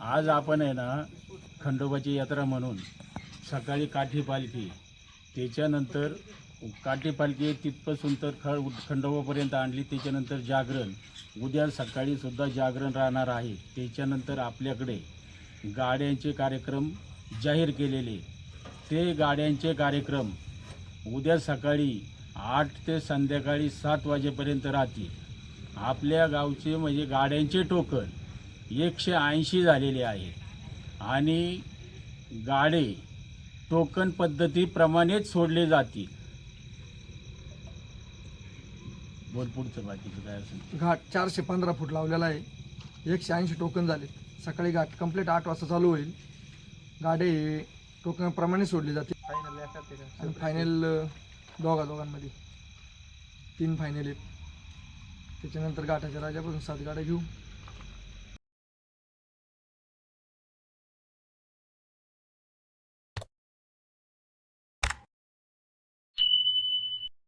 आज आपण आहे ना खंडोबाची यात्रा म्हणून सकाळी काठी पालखी त्याच्यानंतर काठी पालखी तिथपासून तर खळ खंडोबापर्यंत आणली त्याच्यानंतर जागरण. उद्या सकाळीसुद्धा जागरण राहणार आहे त्याच्यानंतर आपल्याकडे गाड्यांचे कार्यक्रम जाहीर केलेले. ते गाड्यांचे कार्यक्रम उद्या सकाळी आठ ते संध्याकाळी सात वाजेपर्यंत राहतील. आपल्या गावचे म्हणजे गाड्यांचे टोकन एकशे ऐंशी झालेले आहे. आणि गाडे टोकन पद्धतीप्रमाणेच सोडले जातील. बोलपूरचं बाकीचं काय असेल. घाट चारशे पंधरा फूट लावलेला आहे. एकशे ऐंशी टोकन झाले सकाळी घाट कंप्लीट आठ वाजता चालू होईल. गाडी टोकनप्रमाणे सोडली जाते. आणि फायनल दोघा दोघांमध्ये. तीन फायनल आहेत. त्याच्यानंतर घाटाच्या राजापासून सात गाड्या घेऊ.